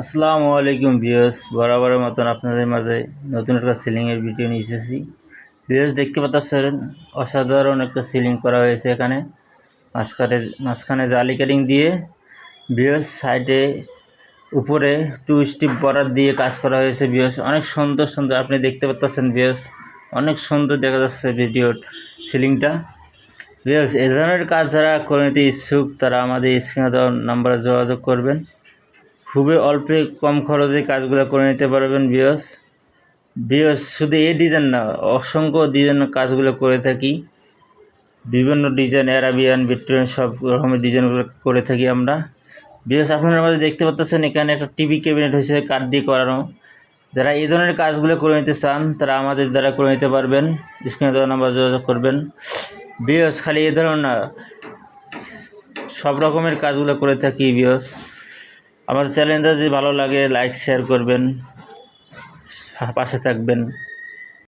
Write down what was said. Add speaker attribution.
Speaker 1: আসসালামু আলাইকুম বিয়স বরাবরের মতন আপনাদের মাঝে নতুন একটা সিলিংয়ের ভিডিও নিয়ে এসেছি। বিয়স দেখতে পাচ্ছেন, অসাধারণ একটা সিলিং করা হয়েছে এখানে। মাঝখানে মাঝখানে জালি কাটিং দিয়ে বিয়স সাইডে, উপরে টু স্টিপ বরাদ দিয়ে কাজ করা হয়েছে বিয়স অনেক সুন্দর সুন্দর, আপনি দেখতে পাচ্ছেন বিয়স অনেক সুন্দর দেখা যাচ্ছে ভিডিওর সিলিংটা। বিয়স এ ধরনের কাজ যারা করে নিতে ইচ্ছুক, তারা আমাদের স্ক্রিনে দেওয়া নাম্বারে যোগাযোগ করবেন। খুবই অল্পে কম খরচে কাজগুলো করে নিতে পারবেন বিয়স বিয়স শুধু এই ডিজাইন না, অসংখ্য ডিজাইন কাজগুলো করে থাকি। বিভিন্ন ডিজাইন অ্যারাবিয়ান ভিক্টোরিয়ান সব রকমের ডিজাইনগুলো করে থাকি আমরা। বিয়স আপনারা আমাদের দেখতে পাচ্ছেন এখানে একটা টিভি ক্যাবিনেট হয়েছে, কাঠ দিয়ে করানো। যারা এই ধরনের কাজগুলো করে নিতে চান, তারা আমাদের দ্বারা করে নিতে পারবেন। স্ক্রিনে দেওয়া নাম্বার যোগাযোগ করবেন। বিয়স খালি এই ধরনের না, সব রকমের কাজগুলো করে থাকি বিয়স আমাদের চ্যানেলটা যদি ভালো লাগে লাইক শেয়ার করবেন পাশে থাকবেন।